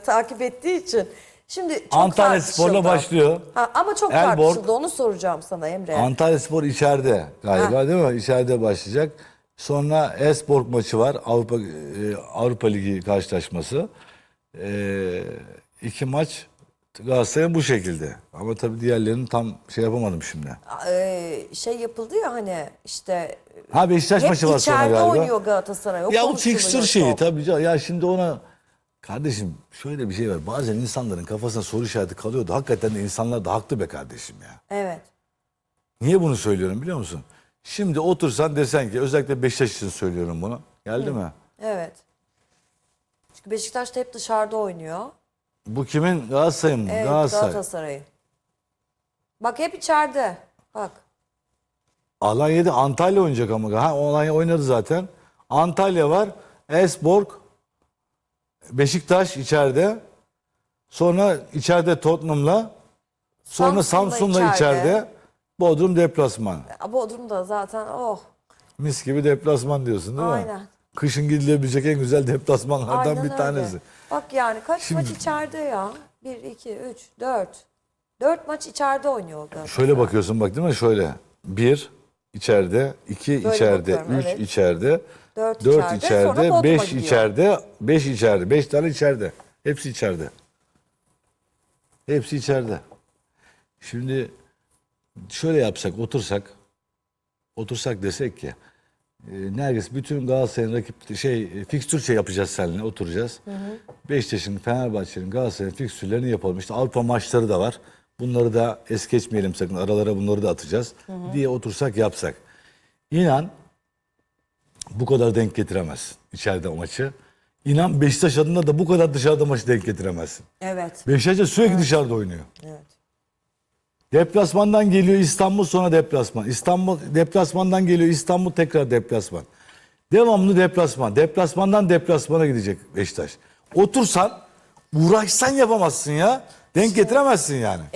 takip ettiği için. Şimdi çok Antalya Spor'la başlıyor. Ha, ama çok Elborg. tartışıldı onu soracağım sana Emre. Antalya Spor içeride galiba değil mi? İçeride başlayacak. Sonra Esport maçı var. Avrupa e, Avrupa Ligi karşılaşması. E, iki maç Galatasaray'ın bu şekilde. Ama tabii diğerlerini tam şey yapamadım şimdi. Ee, şey yapıldı ya hani işte Ha Beşiktaş hep maçı var sonra içeride galiba. oynuyor Galatasaray. O Ya fixture çok. şeyi tabii. Ya şimdi ona kardeşim şöyle bir şey var. Bazen insanların kafasına soru işareti kalıyordu. Hakikaten de insanlar da haklı be kardeşim ya. Evet. Niye bunu söylüyorum biliyor musun? Şimdi otursan desen ki özellikle Beşiktaş için söylüyorum bunu. Geldi mi? Evet. Çünkü Beşiktaş da hep dışarıda oynuyor. Bu kimin? Galatasaray'ın mı? Evet Galatasaray. Galatasaray. Bak hep içeride. Bak. Alanya'da Antalya oynayacak ama. Ha Alanya oynadı zaten. Antalya var. Esborg. Beşiktaş içeride. Sonra içeride Tottenham'la. Sonra Samsun'da Samsun'la içeride. içeride. Bodrum deplasman. Bodrum'da zaten oh. Mis gibi deplasman diyorsun değil mi? Aynen. Kışın gidilebilecek en güzel deplasmanlardan Aynen bir öyle. tanesi. Bak yani kaç Şimdi- maç içeride ya? 1, 2, 3, 4. 4 maç içeride oynuyor Galatasaray. Şöyle bakıyorsun bak değil mi? Şöyle. Bir içeride, iki Böyle içeride, bakıyorum, üç evet. içeride, Dört dört içeride, içeride, sonra Bodrum'a beş gidiyor. içeride, beş içeride. Beş tane içeride. Hepsi içeride. Hepsi içeride. Şimdi şöyle yapsak, otursak, otursak desek ki e, Nergis bütün Galatasaray'ın rakip şey e, fikstür şey yapacağız seninle oturacağız. Beşiktaş'ın, Fenerbahçe'nin, Galatasaray'ın fikstürlerini yapalım. İşte Avrupa maçları da var. Bunları da es geçmeyelim sakın. Aralara bunları da atacağız diye otursak yapsak. İnan bu kadar denk getiremezsin içeride o maçı. İnan Beşiktaş adına da bu kadar dışarıda maçı denk getiremezsin. Evet. Beşiktaş da sürekli dışarıda oynuyor. Evet. Deplasmandan geliyor İstanbul sonra deplasman. İstanbul deplasmandan geliyor İstanbul tekrar deplasman. Devamlı deplasman. Deplasmandan deplasmana gidecek Beşiktaş. Otursan uğraşsan yapamazsın ya. Denk getiremezsin yani.